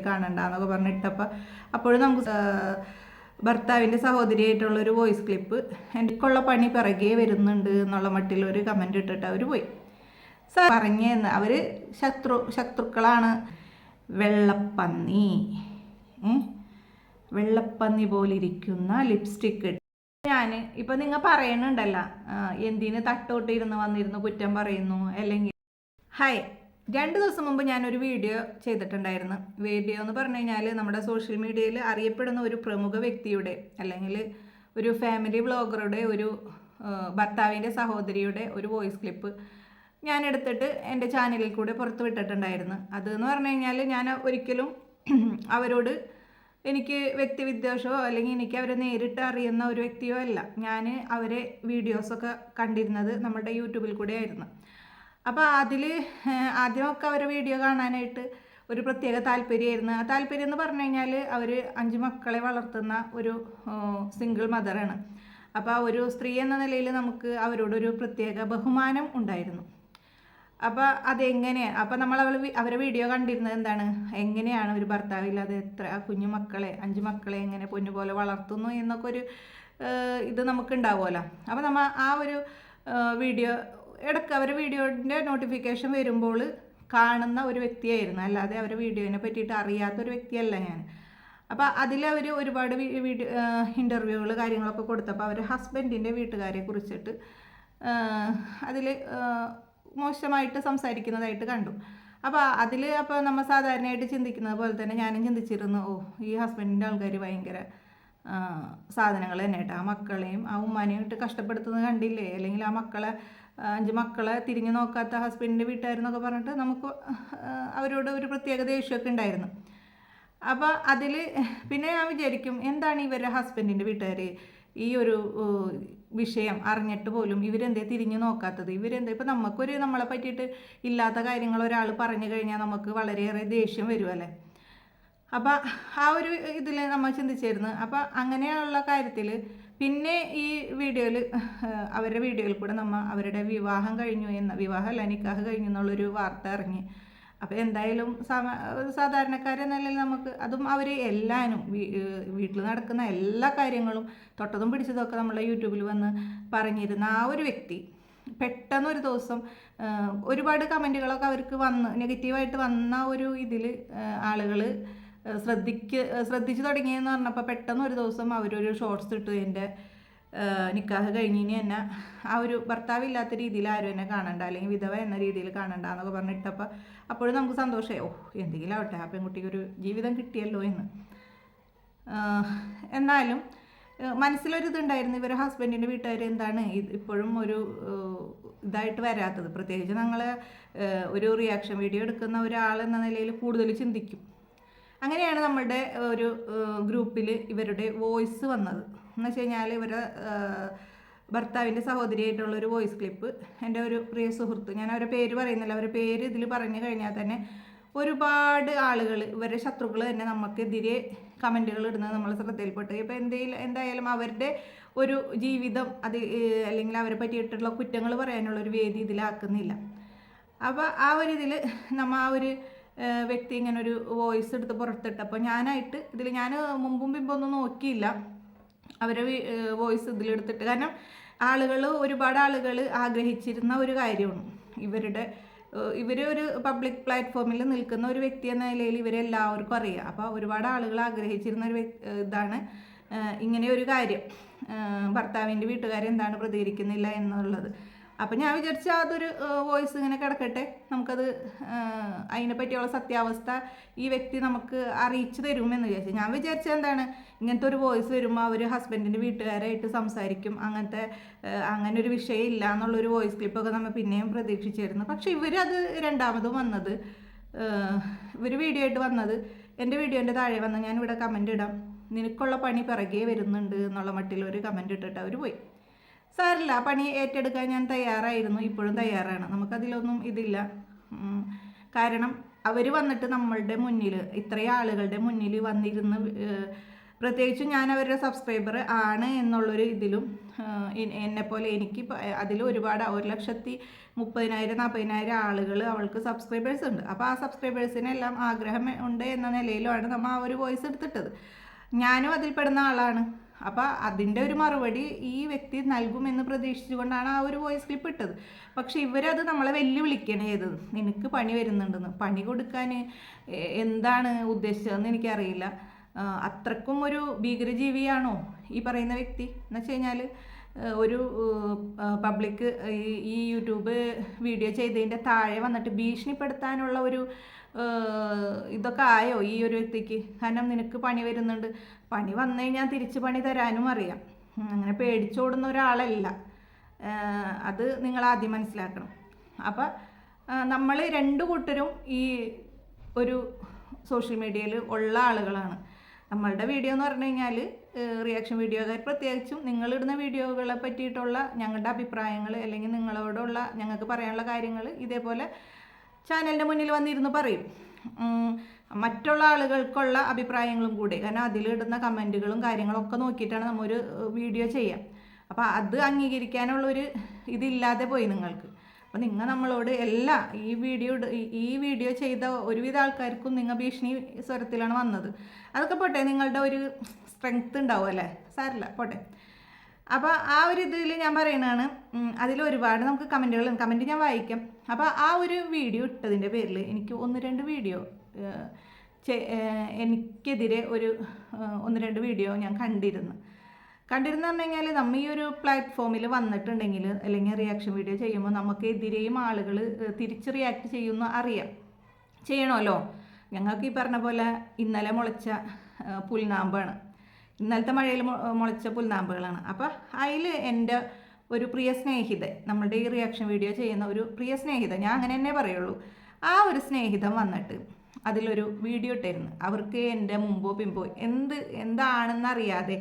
കാണണ്ടെന്നൊക്കെ പറഞ്ഞിട്ടപ്പോൾ അപ്പോഴും നമുക്ക് ഭർത്താവിന്റെ സഹോദരിയായിട്ടുള്ളൊരു വോയിസ് ക്ലിപ്പ് എനിക്കുള്ള പണി പിറകെ വരുന്നുണ്ട് എന്നുള്ള മട്ടിൽ ഒരു കമന്റ് ഇട്ടിട്ട് അവർ പോയി സാർ പറഞ്ഞെന്ന് അവർ ശത്രു ശത്രുക്കളാണ് വെള്ളപ്പന്നി? വെള്ളപ്പന്നി പോലിരിക്കുന്ന ലിപ്സ്റ്റിക്ക് ഞാൻ ഇപ്പം നിങ്ങൾ പറയണുണ്ടല്ലോ എന്തിന് തട്ടോട്ടിരുന്ന് വന്നിരുന്നു കുറ്റം പറയുന്നു അല്ലെങ്കിൽ ഹായ് രണ്ട് ദിവസം മുമ്പ് ഞാനൊരു വീഡിയോ ചെയ്തിട്ടുണ്ടായിരുന്നു. വീഡിയോ എന്ന് പറഞ്ഞു കഴിഞ്ഞാൽ നമ്മുടെ സോഷ്യൽ മീഡിയയിൽ അറിയപ്പെടുന്ന ഒരു പ്രമുഖ വ്യക്തിയുടെ അല്ലെങ്കിൽ ഒരു ഫാമിലി ബ്ലോഗറുടെ ഒരു ഭർത്താവിന്റെ സഹോദരിയുടെ ഒരു വോയിസ് ക്ലിപ്പ് ഞാൻ എടുത്തിട്ട് എന്റെ ചാനലിൽ കൂടെ പുറത്ത് വിട്ടിട്ടുണ്ടായിരുന്നു. അതെന്ന് പറഞ്ഞു കഴിഞ്ഞാൽ ഞാൻ ഒരിക്കലും അവരോട് എനിക്ക് വ്യക്തിവിദ്വേഷമോ അല്ലെങ്കിൽ എനിക്ക് അവരെ നേരിട്ട് അറിയുന്ന ഒരു വ്യക്തിയോ അല്ല. ഞാൻ അവരെ വീഡിയോസൊക്കെ കണ്ടിരുന്നത് നമ്മുടെ യൂട്യൂബിൽ കൂടെ ആയിരുന്നു അപ്പോൾ അതിൽ ആദ്യമൊക്കെ അവരെ വീഡിയോ കാണാനായിട്ട് ഒരു പ്രത്യേക താല്പര്യമായിരുന്നു. ആ താല്പര്യം എന്ന് പറഞ്ഞു കഴിഞ്ഞാൽ അവർ അഞ്ച് മക്കളെ വളർത്തുന്ന ഒരു സിംഗിൾ മദറാണ് അപ്പോൾ ഒരു സ്ത്രീ എന്ന നിലയിൽ നമുക്ക് അവരോടൊരു പ്രത്യേക ബഹുമാനം ഉണ്ടായിരുന്നു. അപ്പോൾ അതെങ്ങനെയാണ് അപ്പോൾ നമ്മൾ അവൾ അവരെ വീഡിയോ കണ്ടിരുന്നത് എന്താണ്? എങ്ങനെയാണ് ഒരു ഭർത്താവില്ലാതെ എത്ര കുഞ്ഞു മക്കളെ അഞ്ച് മക്കളെ എങ്ങനെ പൊന്നു പോലെ വളർത്തുന്നു എന്നൊക്കെ ഒരു ഇത് നമുക്ക് ഉണ്ടാവുമല്ലോ. അപ്പോൾ നമ്മൾ ആ ഒരു വീഡിയോ ഇടയ്ക്ക് അവരെ വീഡിയോന്റെ നോട്ടിഫിക്കേഷൻ വരുമ്പോൾ കാണുന്ന ഒരു വ്യക്തിയായിരുന്നു. അല്ലാതെ അവരെ വീഡിയോനെ പറ്റിയിട്ട് അറിയാത്ത ഒരു വ്യക്തിയല്ല ഞാൻ. അപ്പോൾ അതിൽ അവർ ഒരുപാട് വീഡിയോ ഇന്റർവ്യൂകൾ കാര്യങ്ങളൊക്കെ കൊടുത്തപ്പോൾ അവർ ഹസ്ബൻഡിന്റെ വീട്ടുകാരെ കുറിച്ചിട്ട് അതിൽ മോശമായിട്ട് സംസാരിക്കുന്നതായിട്ട് കണ്ടു. അപ്പോൾ അതിൽ അപ്പോൾ നമ്മൾ സാധാരണയായിട്ട് ചിന്തിക്കുന്നത് പോലെ തന്നെ ഞാനും ചിന്തിച്ചിരുന്നു ഓ ഈ ഹസ്ബൻഡിന്റെ ആൾക്കാർ ഭയങ്കര സാധനങ്ങൾ തന്നെ കേട്ടോ ആ മക്കളെയും ആ ഉമ്മാനെയും ഇട്ട് കഷ്ടപ്പെടുത്തുന്നത് കണ്ടില്ലേ? അല്ലെങ്കിൽ ആ മക്കളെ അഞ്ച് മക്കളെ തിരിഞ്ഞു നോക്കാത്ത ഹസ്ബൻഡിന്റെ വീട്ടായിരുന്നൊക്കെ പറഞ്ഞിട്ട് നമുക്ക് അവരോട് ഒരു പ്രത്യേക ദേഷ്യമൊക്കെ ഉണ്ടായിരുന്നു. അപ്പോൾ അതിൽ പിന്നെ ഞാൻ വിചാരിക്കും എന്താണ് ഇവരുടെ ഹസ്ബൻഡിന്റെ വീട്ടുകാർ ഈ ഒരു വിഷയം അറിഞ്ഞിട്ട് പോലും ഇവരെന്തേ തിരിഞ്ഞു നോക്കാത്തത്? ഇവരെന്താ ഇപ്പം നമുക്കൊരു നമ്മളെ പറ്റിയിട്ട് ഇല്ലാത്ത കാര്യങ്ങൾ ഒരാൾ പറഞ്ഞു കഴിഞ്ഞാൽ നമുക്ക് വളരെയേറെ ദേഷ്യം വരുമല്ലേ അപ്പം ആ ഒരു ഇതിൽ നമ്മൾ ചിന്തിച്ചിരുന്നു. അപ്പം അങ്ങനെയുള്ള കാര്യത്തിൽ പിന്നെ ഈ വീഡിയോയിൽ അവരുടെ വീഡിയോയിൽ കൂടെ നമ്മൾ അവരുടെ വിവാഹം കഴിഞ്ഞു എന്ന വിവാഹ നിക്കാഹ് കഴിഞ്ഞു എന്നുള്ളൊരു വാർത്ത ഇറങ്ങി. അപ്പോൾ എന്തായാലും സമ സാധാരണക്കാരെന്ന നിലയിൽ നമുക്ക് അതും അവർ എല്ലാനും വീട്ടിൽ നടക്കുന്ന എല്ലാ കാര്യങ്ങളും തൊട്ടതും പിടിച്ചതൊക്കെ നമ്മളെ യൂട്യൂബിൽ വന്ന് പറഞ്ഞിരുന്ന ആ ഒരു വ്യക്തി പെട്ടെന്ന് ഒരു ദിവസം ഒരുപാട് കമന്റുകളൊക്കെ അവർക്ക് വന്ന് നെഗറ്റീവായിട്ട് വന്ന ഒരു ഇതിൽ ആളുകൾ ശ്രദ്ധിക്ക് ശ്രദ്ധിച്ചു തുടങ്ങിയെന്ന് പറഞ്ഞപ്പോൾ പെട്ടെന്ന് ഒരു ദിവസം അവരൊരു ഷോർട്സ് ഇട്ടു. എന്റെ നിക്കാഹ് കഴിഞ്ഞിനി എന്നെ ആ ഒരു ഭർത്താവില്ലാത്ത രീതിയിൽ ആരും എന്നെ കാണണ്ട അല്ലെങ്കിൽ വിധവ എന്ന രീതിയിൽ കാണണ്ട എന്നൊക്കെ പറഞ്ഞിട്ടപ്പോൾ അപ്പോഴും നമുക്ക് സന്തോഷമായി ഓ എന്തെങ്കിലും ആവട്ടെ ആ പെൺകുട്ടിക്ക് ഒരു ജീവിതം കിട്ടിയല്ലോ എന്ന്. എന്നാലും മനസ്സിലൊരിതുണ്ടായിരുന്നു ഇവരെ ഹസ്ബൻഡിന്റെ വീട്ടുകാർ എന്താണ് ഇപ്പോഴും ഒരു ഇതായിട്ട് വരാത്തത്. പ്രത്യേകിച്ച് ഞങ്ങൾ ഒരു റിയാക്ഷൻ വീഡിയോ എടുക്കുന്ന ഒരാൾ എന്ന നിലയിൽ കൂടുതൽ ചിന്തിക്കും. അങ്ങനെയാണ് നമ്മുടെ ഒരു ഗ്രൂപ്പിൽ ഇവരുടെ വോയിസ് വന്നത്. എന്ന് വെച്ച് കഴിഞ്ഞാൽ ഇവരുടെ ഭർത്താവിന്റെ സഹോദരിയായിട്ടുള്ള ഒരു വോയിസ് ക്ലിപ്പ്. എന്റെ ഒരു പ്രിയ സുഹൃത്ത് ഞാൻ അവരുടെ പേര് പറയുന്നില്ല. അവരുടെ പേര് ഇതിൽ പറഞ്ഞു കഴിഞ്ഞാൽ തന്നെ ഒരുപാട് ആളുകൾ ഇവരുടെ ശത്രുക്കൾ തന്നെ നമുക്കെതിരെ കമന്റുകൾ ഇടുന്നത് നമ്മൾ ശ്രദ്ധയിൽപ്പെട്ടു. ഇപ്പോൾ എന്തെങ്കിലും എന്തായാലും അവരുടെ ഒരു ജീവിതം അത് അല്ലെങ്കിൽ അവരെ പറ്റിയിട്ടുള്ള കുറ്റങ്ങൾ പറയാനുള്ള ഒരു വേദി ഇതിലാക്കുന്നില്ല. അപ്പോൾ ആ ഒരു ഇതിൽ നമ്മൾ ആ ഒരു വ്യക്തി ഇങ്ങനെ ഒരു വോയിസ് എടുത്ത് പുറത്തിട്ട്. അപ്പോൾ ഞാനായിട്ട് ഇതിൽ ഞാൻ മുമ്പും പിമ്പൊന്നും നോക്കിയില്ല. അവരെ വോയിസ് ഇതിലെടുത്തിട്ട്. കാരണം ആളുകൾ ഒരുപാട് ആളുകൾ ആഗ്രഹിച്ചിരുന്ന ഒരു കാര്യമാണ്. ഇവരുടെ ഇവർ ഒരു പബ്ലിക് പ്ലാറ്റ്ഫോമിൽ നിൽക്കുന്ന ഒരു വ്യക്തി എന്ന നിലയിൽ ഇവരെല്ലാവർക്കും അറിയാം. അപ്പോൾ ഒരുപാട് ആളുകൾ ആഗ്രഹിച്ചിരുന്ന ഒരു ഇതാണ് ഇങ്ങനെ ഒരു കാര്യം. ഭർത്താവിന്റെ വീട്ടുകാരെന്താണ് പ്രതികരിക്കുന്നില്ല എന്നുള്ളത്. അപ്പം ഞാൻ വിചാരിച്ച അതൊരു വോയിസ് ഇങ്ങനെ കിടക്കട്ടെ. നമുക്കത് അതിനെ പറ്റിയുള്ള സത്യാവസ്ഥ ഈ വ്യക്തി നമുക്ക് അറിയിച്ചു തരുമെന്ന് വിചാരിച്ചു. ഞാൻ വിചാരിച്ച എന്താണ് ഇങ്ങനത്തെ ഒരു വോയിസ് വരുമ്പോൾ അവർ ഹസ്ബൻഡിന്റെ വീട്ടുകാരായിട്ട് സംസാരിക്കും. അങ്ങനത്തെ അങ്ങനെ ഒരു വിഷയം ഇല്ല എന്നുള്ളൊരു വോയിസ് ക്ലിപ്പൊക്കെ നമ്മൾ പിന്നെയും പ്രതീക്ഷിച്ചിരുന്നു. പക്ഷെ ഇവരത് രണ്ടാമതും വന്നത് ഇവർ വീഡിയോ ആയിട്ട് വന്നത് എന്റെ വീഡിയോന്റെ താഴെ വന്ന് ഞാനിവിടെ കമന്റ് ഇടാം. നിനക്കുള്ള പണി പിറകെ വരുന്നുണ്ട് എന്നുള്ള മട്ടിൽ ഒരു കമന്റ് ഇട്ടിട്ട് അവർ പോയി. സാറില്ല ആ പണി ഏറ്റെടുക്കാൻ ഞാൻ തയ്യാറായിരുന്നു. ഇപ്പോഴും തയ്യാറാണ്. നമുക്കതിലൊന്നും ഇതില്ല. കാരണം അവർ വന്നിട്ട് നമ്മളുടെ മുന്നിൽ ഇത്രയും ആളുകളുടെ മുന്നിൽ വന്നിരുന്ന് പ്രത്യേകിച്ച് ഞാൻ അവരുടെ സബ്സ്ക്രൈബർ ആണ് എന്നുള്ളൊരു ഇതിലും എന്നെപ്പോലെ എനിക്ക് അതിൽ ഒരുപാട് ഒരു ലക്ഷത്തി മുപ്പതിനായിരം നാൽപ്പതിനായിരം ആളുകൾ അവൾക്ക് സബ്സ്ക്രൈബേഴ്സ് ഉണ്ട്. അപ്പോൾ ആ സബ്സ്ക്രൈബേഴ്സിനെല്ലാം ആഗ്രഹം ഉണ്ട് എന്ന നിലയിലുമാണ് നമ്മൾ ആ ഒരു വോയിസ് എടുത്തിട്ടത്. ഞാനും അതിൽപ്പെടുന്ന ആളാണ്. അപ്പോൾ അതിന്റെ ഒരു മറുപടി ഈ വ്യക്തി നൽകുമെന്ന് പ്രതീക്ഷിച്ചുകൊണ്ടാണ് ആ ഒരു വോയിസ് ക്ലിപ്പ് ഇട്ടത്. പക്ഷെ ഇവരത് നമ്മളെ വെല്ലുവിളിക്കണേ ചെയ്തത്. നിനക്ക് പണി വരുന്നുണ്ടെന്ന്. പണി കൊടുക്കാൻ എന്താണ് ഉദ്ദേശിച്ചതെന്ന് എനിക്കറിയില്ല. അത്രക്കും ഒരു ഭീകരജീവിയാണോ ഈ പറയുന്ന വ്യക്തി? എന്ന് വെച്ച് കഴിഞ്ഞാൽ ഒരു പബ്ലിക് ഈ യൂട്യൂബ് വീഡിയോ ചെയ്തതിന്റെ താഴെ വന്നിട്ട് ഭീഷണിപ്പെടുത്താനുള്ള ഒരു ഇതൊക്കെ ആയോ ഈ ഒരു വ്യക്തിക്ക്? കാരണം നിനക്ക് പണി വരുന്നുണ്ട്. പണി വന്നു കഴിഞ്ഞാൽ തിരിച്ച് പണി തരാനും അറിയാം. അങ്ങനെ പേടിച്ചോടുന്ന ഒരാളല്ല. അത് നിങ്ങൾ ആദ്യം മനസ്സിലാക്കണം. അപ്പം നമ്മൾ രണ്ട് കൂട്ടരും ഈ ഒരു സോഷ്യൽ മീഡിയയിൽ ഉള്ള ആളുകളാണ്. നമ്മളുടെ വീഡിയോ എന്ന് പറഞ്ഞു കഴിഞ്ഞാൽ റിയാക്ഷൻ വീഡിയോകാർ പ്രത്യേകിച്ചും നിങ്ങളിടുന്ന വീഡിയോകളെ പറ്റിയിട്ടുള്ള ഞങ്ങളുടെ അഭിപ്രായങ്ങൾ അല്ലെങ്കിൽ നിങ്ങളോടുള്ള ഞങ്ങൾക്ക് പറയാനുള്ള കാര്യങ്ങൾ ഇതേപോലെ ചാനലിന്റെ മുന്നിൽ വന്നിരുന്ന് പറയും. മറ്റുള്ള ആളുകൾക്കുള്ള അഭിപ്രായങ്ങളും കൂടി. കാരണം അതിലിടുന്ന കമന്റുകളും കാര്യങ്ങളൊക്കെ നോക്കിയിട്ടാണ് നമ്മൊരു വീഡിയോ ചെയ്യാം. അപ്പോൾ അത് അംഗീകരിക്കാനുള്ളൊരു ഇതില്ലാതെ പോയി നിങ്ങൾക്ക്. അപ്പോൾ നിങ്ങൾ നമ്മളോട് എല്ലാ ഈ വീഡിയോ ഈ- വീഡിയോ ചെയ്ത ഒരുവിധ ആൾക്കാർക്കും നിങ്ങൾ ഭീഷണി സ്വരത്തിലാണ് വന്നത്. അതൊക്കെ പോട്ടെ നിങ്ങളുടെ ഒരു സ്ട്രെങ്ത് ഉണ്ടാവും അല്ലേ? സാരില്ല പോട്ടെ. അപ്പോൾ ആ ഒരു ഇതിൽ ഞാൻ പറയണതാണ് അതിൽ ഒരുപാട് നമുക്ക് കമന്റുകൾ കമന്റ് ഞാൻ വായിക്കാം. അപ്പോൾ ആ ഒരു വീഡിയോ ഇട്ടതിന്റെ പേരിൽ എനിക്ക് ഒന്ന് രണ്ട് വീഡിയോ എനിക്കെതിരെ ഒരു ഒന്ന് രണ്ട് വീഡിയോ ഞാൻ കണ്ടിരുന്നു. കണ്ടിരുന്നു പറഞ്ഞു കഴിഞ്ഞാൽ നമ്മൾ ഈ ഒരു പ്ലാറ്റ്ഫോമിൽ വന്നിട്ടുണ്ടെങ്കിൽ അല്ലെങ്കിൽ റിയാക്ഷൻ വീഡിയോ ചെയ്യുമ്പോൾ നമുക്കെതിരെയും ആളുകൾ തിരിച്ച് റിയാക്ട് ചെയ്യുമെന്ന് അറിയാം. ചെയ്യണമല്ലോ ഞങ്ങൾക്ക് ഈ പറഞ്ഞ പോലെ ഇന്നലെ മുളച്ച പുൽനാമ്പാണ്. ഇന്നലത്തെ മഴയിൽ മുളച്ച പുൽനാമ്പുകളാണ്. അപ്പോൾ അതിൽ എന്റെ ഒരു പ്രിയ സ്നേഹിത നമ്മളുടെ ഈ റിയാക്ഷൻ വീഡിയോ ചെയ്യുന്ന ഒരു പ്രിയ സ്നേഹിത ഞാൻ അങ്ങനെ തന്നെ പറയുള്ളൂ. ആ ഒരു സ്നേഹിതം വന്നിട്ട് അതിലൊരു വീഡിയോ ഇട്ടിരുന്നു. അവർക്ക് എന്റെ മുമ്പോ പിമ്പോ എന്ത് എന്താണെന്നറിയാതെ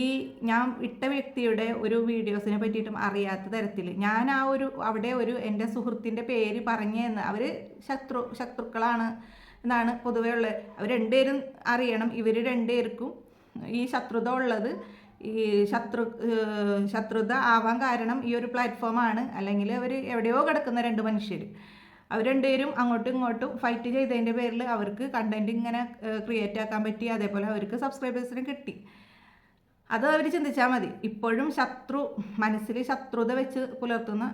ഈ ഞാൻ ഇട്ട വ്യക്തിയുടെ ഒരു വീഡിയോസിനെ പറ്റിയിട്ടും അറിയാത്ത തരത്തിൽ ഞാൻ ആ ഒരു അവിടെ ഒരു എന്റെ സുഹൃത്തിന്റെ പേര് പറഞ്ഞെന്ന് അവർ ശത്രു ശത്രുക്കളാണ് എന്നാണ് പൊതുവേ ഉള്ളത്. അവർ രണ്ടുപേരും അറിയണം. ഇവർ രണ്ടുപേർക്കും ഈ ശത്രുത ഉള്ളത്. ഈ ശത്രു ശത്രുത ആവാൻ കാരണം ഈ ഒരു പ്ലാറ്റ്ഫോമാണ് അല്ലെങ്കിൽ അവർ എവിടെയോ കിടക്കുന്ന രണ്ട് മനുഷ്യർ അവർ രണ്ടുപേരും അങ്ങോട്ടും ഇങ്ങോട്ടും ഫൈറ്റ് ചെയ്തതിന്റെ പേരിൽ അവർക്ക് കണ്ടന്റ് ഇങ്ങനെ ക്രിയേറ്റ് ആക്കാൻ പറ്റി. അതേപോലെ അവർക്ക് സബ്സ്ക്രൈബേഴ്സിന് കിട്ടി. അത് അവർ ചിന്തിച്ചാൽ മതി. ഇപ്പോഴും ശത്രു മനസ്സിൽ ശത്രുത വെച്ച് പുലർത്തുന്ന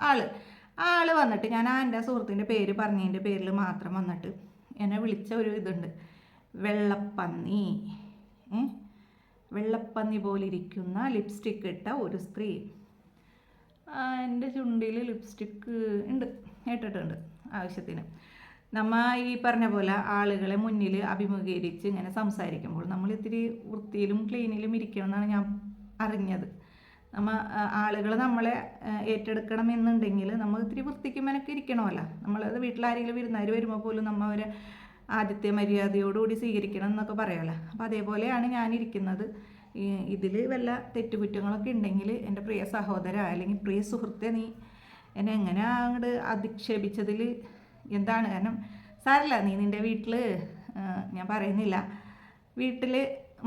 ആൾ ആ ആൾ. വന്നിട്ട് ഞാൻ ആ എന്റെ സുഹൃത്തിന്റെ പേര് പറഞ്ഞതിന്റെ പേരിൽ മാത്രം വന്നിട്ട് എന്നെ വിളിച്ച ഒരു ഇതുണ്ട്. വെള്ളപ്പന്നി? വെള്ളപ്പന്നി പോലെ ഇരിക്കുന്ന ലിപ്സ്റ്റിക് ഇട്ട ഒരു സ്ത്രീ. എന്റെ ചുണ്ടിൽ ലിപ്സ്റ്റിക്ക് ഉണ്ട്. ഇട്ടിട്ടുണ്ട് ആവശ്യത്തിന്. നമ്മ ഈ പറഞ്ഞ പോലെ ആളുകളെ മുന്നിൽ അഭിമുഖീകരിച്ച് ഇങ്ങനെ സംസാരിക്കുമ്പോൾ നമ്മൾ ഇത്തിരി വൃത്തിയിലും ക്ലീനിലും ഇരിക്കണം എന്നാണ് ഞാൻ അറിഞ്ഞത്. നമ്മ ആളുകൾ നമ്മളെ ഏറ്റെടുക്കണം എന്നുണ്ടെങ്കിൽ നമ്മൾ ഇത്തിരി വൃത്തിക്ക് മെനക്ക് ഇരിക്കണമല്ലോ. നമ്മളത് വീട്ടിലാരെങ്കിലും വിരുന്നാർ വരുമ്പോൾ പോലും നമ്മൾ അവരെ ആദ്യത്തെ മര്യാദയോടുകൂടി സ്വീകരിക്കണം എന്നൊക്കെ പറയാമല്ലോ അപ്പോൾ അതേപോലെയാണ് ഞാനിരിക്കുന്നത്. ഇതിൽ വല്ല തെറ്റുകുറ്റങ്ങളൊക്കെ ഉണ്ടെങ്കിൽ എന്റെ പ്രിയ സഹോദര അല്ലെങ്കിൽ പ്രിയ സുഹൃത്തെ നീ എന്നെ എങ്ങനെ അങ്ങോട്ട് അധിക്ഷേപിച്ചതിൽ എന്താണ്? കാരണം സാരല്ല നീ നിന്റെ വീട്ടിൽ ഞാൻ പറയുന്നില്ല. വീട്ടിൽ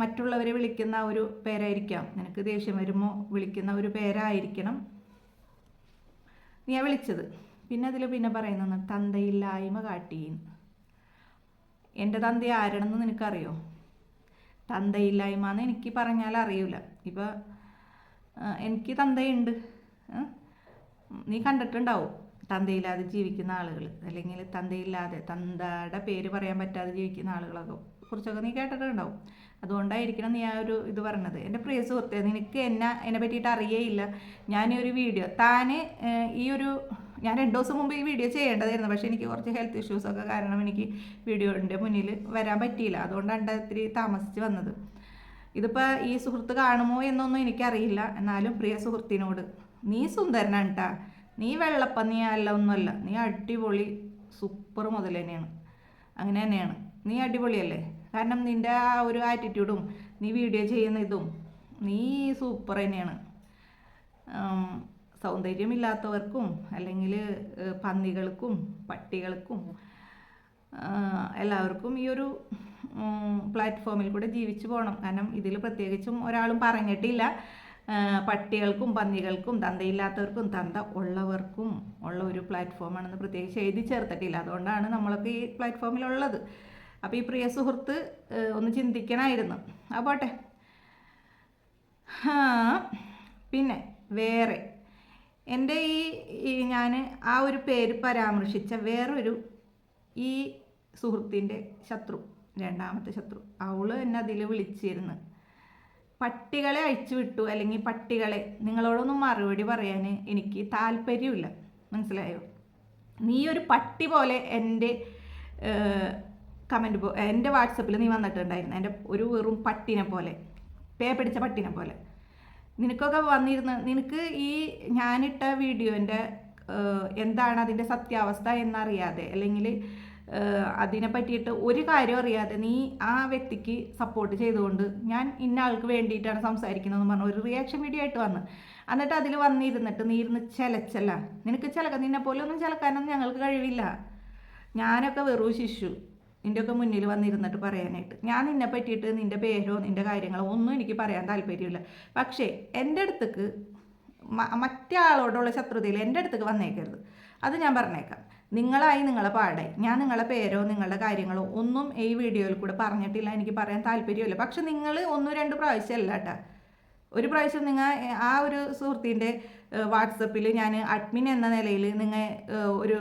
മറ്റുള്ളവരെ വിളിക്കുന്ന ഒരു പേരായിരിക്കാം. നിനക്ക് ദേഷ്യം വരുമ്പോൾ വിളിക്കുന്ന ഒരു പേരായിരിക്കണം നീ വിളിച്ചത്. പിന്നെ അതിൽ പിന്നെ പറയുന്നത് തന്തയില്ലായ്മ കാട്ടീൻ. എന്റെ തന്ത ആരാണെന്ന് നിനക്കറിയോ? തന്തയില്ലായ്മ എന്ന് എനിക്ക് പറഞ്ഞാൽ അറിയൂല ഇപ്പോൾ എനിക്ക് തന്തയുണ്ട്? നീ കണ്ടിട്ടുണ്ടാവും. തന്തയില്ലാതെ ജീവിക്കുന്ന ആളുകൾ അല്ലെങ്കിൽ തന്തയില്ലാതെ തന്തയുടെ പേര് പറയാൻ പറ്റാതെ ജീവിക്കുന്ന ആളുകളൊക്കെ. കുറച്ചൊക്കെ നീ കേട്ടിട്ടുണ്ടാവും. അതുകൊണ്ടായിരിക്കണം നീ ആ ഒരു ഇത് പറഞ്ഞത്. എന്റെ പ്രിയ സുഹൃത്തെ നിനക്ക് എന്നെ എന്നെ പറ്റിയിട്ട് അറിയേയില്ല. ഞാൻ ഒരു വീഡിയോ താന് ഈ ഒരു ഞാൻ രണ്ട് ദിവസം മുമ്പ് ഈ വീഡിയോ ചെയ്യേണ്ടതായിരുന്നു. പക്ഷേ എനിക്ക് കുറച്ച് ഹെൽത്ത് ഇഷ്യൂസൊക്കെ കാരണം എനിക്ക് വീഡിയോന്റെ മുന്നിൽ വരാൻ പറ്റിയില്ല. അതുകൊണ്ടാണ് ഇത്തിരി താമസിച്ച് വന്നത്. ഇതിപ്പോൾ ഈ സുഹൃത്ത് കാണുമോ എന്നൊന്നും എനിക്കറിയില്ല. എന്നാലും പ്രിയ സുഹൃത്തിനോട് നീ സുന്ദരനാണ് കേട്ടാ നീ വെള്ളപ്പന്നി അല്ല ഒന്നുമല്ല. നീ അടിപൊളി സൂപ്പർ മുതൽ തന്നെയാണ്. അങ്ങനെ തന്നെയാണ്. നീ അടിപൊളിയല്ലേ? കാരണം നിന്റെ ആ ഒരു ആറ്റിറ്റ്യൂഡും നീ വീഡിയോ ചെയ്യുന്ന ഇതും നീ സൂപ്പർ തന്നെയാണ്. സൗന്ദര്യമില്ലാത്തവർക്കും അല്ലെങ്കിൽ പന്നികൾക്കും പട്ടികൾക്കും എല്ലാവർക്കും ഈ ഒരു പ്ലാറ്റ്ഫോമിൽ കൂടെ ജീവിച്ചു പോകണം കാരണം ഇതിൽ പ്രത്യേകിച്ചും ഒരാളും പറഞ്ഞിട്ടില്ല. പട്ടികൾക്കും പന്നികൾക്കും തന്തയില്ലാത്തവർക്കും തന്ത ഉള്ളവർക്കും ഉള്ള ഒരു പ്ലാറ്റ്ഫോമാണെന്ന് പ്രത്യേകിച്ച് എഴുതി ചേർത്തിട്ടില്ല. അതുകൊണ്ടാണ് നമ്മളൊക്കെ ഈ പ്ലാറ്റ്ഫോമിലുള്ളത്. അപ്പോൾ ഈ പ്രിയ സുഹൃത്ത് ഒന്ന് ചിന്തിക്കണമായിരുന്നു ആ പോട്ടെ. പിന്നെ വേറെ. എന്റെ ഈ ഞാൻ ആ ഒരു പേര് പരാമർശിച്ച വേറൊരു ഈ സുഹൃത്തിന്റെ ശത്രു രണ്ടാമത്തെ ശത്രു അവൾ എന്നെ അതിൽ വിളിച്ചിരുന്നു. പട്ടികളെ അഴിച്ചു വിട്ടു. അല്ലെങ്കിൽ പട്ടികളെ നിങ്ങളോടൊന്നും മറുപടി പറയാൻ എനിക്ക് താല്പര്യമില്ല. മനസ്സിലായോ? നീ ഒരു പട്ടി പോലെ എന്റെ കമന്റ് എന്റെ വാട്സപ്പിൽ നീ വന്നിട്ടുണ്ടായിരുന്നു. എന്റെ ഒരു വെറും പട്ടിനെ പോലെ പേ പിടിച്ച പട്ടിനെ പോലെ. നിനക്കൊക്കെ വന്നിരുന്ന് നിനക്ക് ഈ ഞാനിട്ട വീഡിയോന്റെ എന്താണ് അതിന്റെ സത്യാവസ്ഥ എന്നറിയാതെ അല്ലെങ്കിൽ അതിനെ പറ്റിയിട്ട് ഒരു കാര്യം അറിയാതെ നീ ആ വ്യക്തിക്ക് സപ്പോർട്ട് ചെയ്തുകൊണ്ട് ഞാൻ ഇന്ന ആൾക്ക് വേണ്ടിയിട്ടാണ് സംസാരിക്കുന്നതെന്ന് പറഞ്ഞ ഒരു റിയാക്ഷൻ വീഡിയോ ആയിട്ട് വന്ന്. എന്നിട്ട് അതിൽ വന്നിരുന്നിട്ട് നീ ഇരുന്ന് ചിലച്ചല്ല. നിനക്ക് ചിലക്ക നിന്നെ പോലെ ഒന്നും ചിലക്കാനൊന്നും ഞങ്ങൾക്ക് കഴിവില്ല. ഞാനൊക്കെ വെറു ശിശു. നിന്റെയൊക്കെ മുന്നിൽ വന്നിരുന്നിട്ട് പറയാനായിട്ട്. ഞാൻ നിന്നെ പറ്റിയിട്ട് നിന്റെ പേരോ നിന്റെ കാര്യങ്ങളോ ഒന്നും എനിക്ക് പറയാൻ താല്പര്യമില്ല. പക്ഷേ എന്റെ അടുത്തേക്ക് മറ്റേ ആളോടുള്ള ശത്രുതയിൽ എന്റെ അടുത്തേക്ക് വന്നേക്കരുത്. അത് ഞാൻ പറഞ്ഞേക്കാം. നിങ്ങളായി നിങ്ങളെ പാടായി ഞാൻ നിങ്ങളെ പേരോ നിങ്ങളുടെ കാര്യങ്ങളോ ഒന്നും ഈ വീഡിയോയിൽ കൂടെ പറഞ്ഞിട്ടില്ല. എനിക്ക് പറയാൻ താല്പര്യമില്ല. പക്ഷെ നിങ്ങൾ ഒന്നും രണ്ട് പ്രാവശ്യമല്ല കേട്ടോ. ഒരു പ്രാവശ്യം നിങ്ങൾ ആ ഒരു സുഹൃത്തിന്റെ വാട്സപ്പിൽ ഞാൻ അഡ്മിൻ എന്ന നിലയിൽ നിങ്ങൾ ഒരു